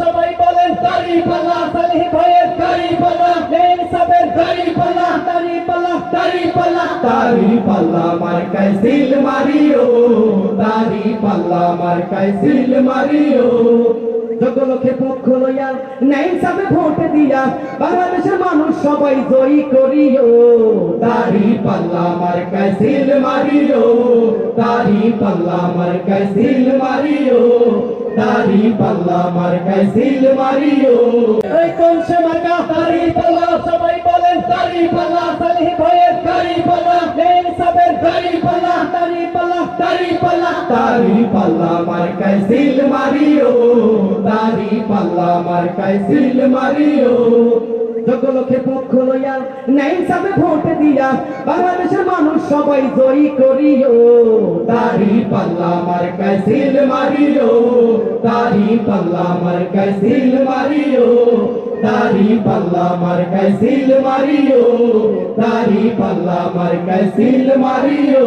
সবাই বলেন তারি পাল্লা সালিহ ভাইয়ের তারি পাল্লা নেন সাবের তারি পাল্লা তারি পাল্লা তারি পাল্লা তারি পাল্লা মার্কায় সিল মারিও তারি পাল্লা মার্কায় সিল মারিও। জগলকে পক্ষ লইয়া নেন সাবে ভোট দিয়া বাংলাদেশের মানুষ সবাই জয়ী করিও। তারি পাল্লা মার্কায় সিল মারিও। তারি পাল্লা মার্কায় সিল মারিও। তারি পাল্লা মার্কায় সিল মারিও। এই কোন সে মার্কা? তারি পাল্লা, সবাই বলেন তারি পাল্লা সালিহ ভাইয়ের তারি পাল্লা নেন সাবের তারি পাল্লা তারি পাল্লা তারি পাল্লা। তারি পাল্লা মার্কায় সিল মারিও। তারি পাল্লা মার্কায় সিল মারিও। জগলকে পক্ষ লইয়া নেন সাবে ভোট দিয়া, বাংলাদেশের মানুষ সবাই জয়ী করিও। তারি পাল্লা মার্কায় সিল মারিও তারি পাল্লা মার্কায় সিল মারিও। তারি পাল্লা মার্কায় সিল মারিও তারি পাল্লা মার্কায় সিল মারিও।